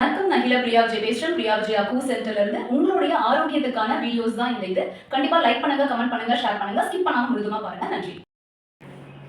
வணக்கம் நான் ஹில பிரியா விஜய் பேசுறேன். பிரியா விஜய் அக்கூ சென்டர்ல இருந்து உங்களுடைய ஆரோக்கியத்துக்கான வீடியோஸ் தான் இந்த இது. கண்டிப்பா லைக் பண்ணுங்க கமெண்ட் பண்ணுங்க ஷேர் பண்ணுங்க. ஸ்கிப் பண்ணாம முழுதுமா பாருங்க. நன்றி.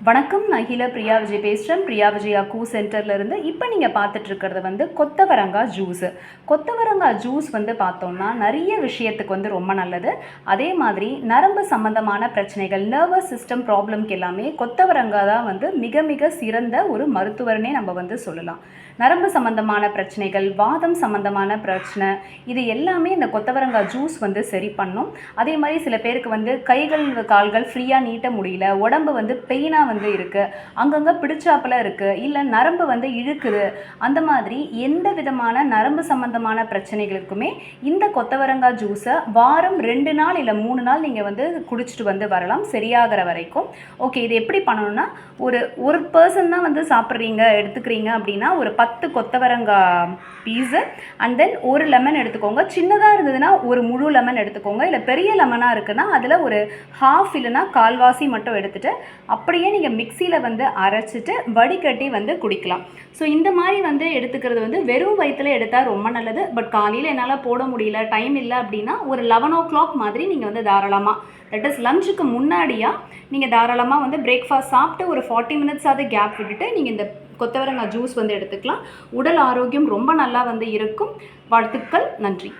வணக்கம் நான் ஹீல பிரியா விஜய் பேசுகிறேன் பிரியா விஜய் அக்கூ சென்டர்லேருந்து இப்போ நீங்கள் பார்த்துட்ருக்கிறது வந்து கொத்தவரங்காய் ஜூஸு கொத்தவரங்காய் ஜூஸ் வந்து பார்த்தோம்னா நிறைய விஷயத்துக்கு வந்து ரொம்ப நல்லது. அதே மாதிரி நரம்பு சம்பந்தமான பிரச்சனைகள் நர்வஸ் சிஸ்டம் ப்ராப்ளம்க்கு எல்லாமே கொத்தவரங்காய் தான் வந்து மிக மிக சிறந்த ஒரு மருத்துவர்னே நம்ம வந்து சொல்லலாம். நரம்பு சம்பந்தமான பிரச்சனைகள் வாதம் சம்பந்தமான பிரச்சனை இது எல்லாமே இந்த கொத்தவரங்காய் ஜூஸ் வந்து சரி பண்ணும். அதே மாதிரி சில பேருக்கு வந்து கைகள் கால்கள் ஃப்ரீயாக நீட்ட முடியல உடம்பு வந்து பெயினாக வந்து இருக்குது அங்கங்கே பிடிச்சாப்பில் இருக்குது இல்லை நரம்பு வந்து இழுக்குது. அந்த மாதிரி எந்த விதமான நரம்பு சம்பந்தமான பிரச்சனைகளுக்குமே இந்த கொத்தவரங்காய் ஜூஸை வாரம் ரெண்டு நாள் இல்லை மூணு நாள் நீங்கள் வந்து குடிச்சிட்டு வந்து வரலாம். சரியாகிற வரைக்கும். ஓகே இது எப்படி பண்ணணும்னா ஒரு ஒரு பர்சன் தான் வந்து சாப்பிட்றீங்க எடுத்துக்கிறீங்க அப்படின்னா ஒரு பத்து கொத்தவரங்காய் பீஸு அண்ட் தென் ஒரு லெமன் எடுத்துக்கோங்க. சின்னதாக இருந்ததுன்னா ஒரு முழு லெமன் எடுத்துக்கோங்க. இல்லை பெரிய லெமனாக இருக்குன்னா அதில் ஒரு ஹாஃப் இல்லைன்னா கால்வாசி மட்டும் எடுத்துகிட்டு அப்படியே நீங்கள் மிக்சியில் வந்து அரைச்சிட்டு வடிகட்டி வந்து குடிக்கலாம். ஸோ இந்த மாதிரி வந்து எடுத்துக்கிறது வந்து வெறும் வயிற்றில் எடுத்தால் ரொம்ப நல்லது. பட் காலையில் என்னால் போட முடியல டைம் இல்லை அப்படின்னா ஒரு லெவன் ஓ கிளாக் மாதிரி நீங்கள் வந்து தாராளமாக தட் இஸ் லஞ்சுக்கு முன்னாடியாக நீங்கள் தாராளமாக வந்து பிரேக்ஃபாஸ்ட் சாப்பிட்டு ஒரு ஃபார்ட்டி மினிட்ஸாவது கேப் விட்டுட்டு நீங்கள் இந்த கொத்தவரங்காய் ஜூஸ் வந்து எடுத்துக்கலாம். உடல் ஆரோக்கியம் ரொம்ப நல்லா வந்து இருக்கும். வாழ்த்துக்கள் நன்றி.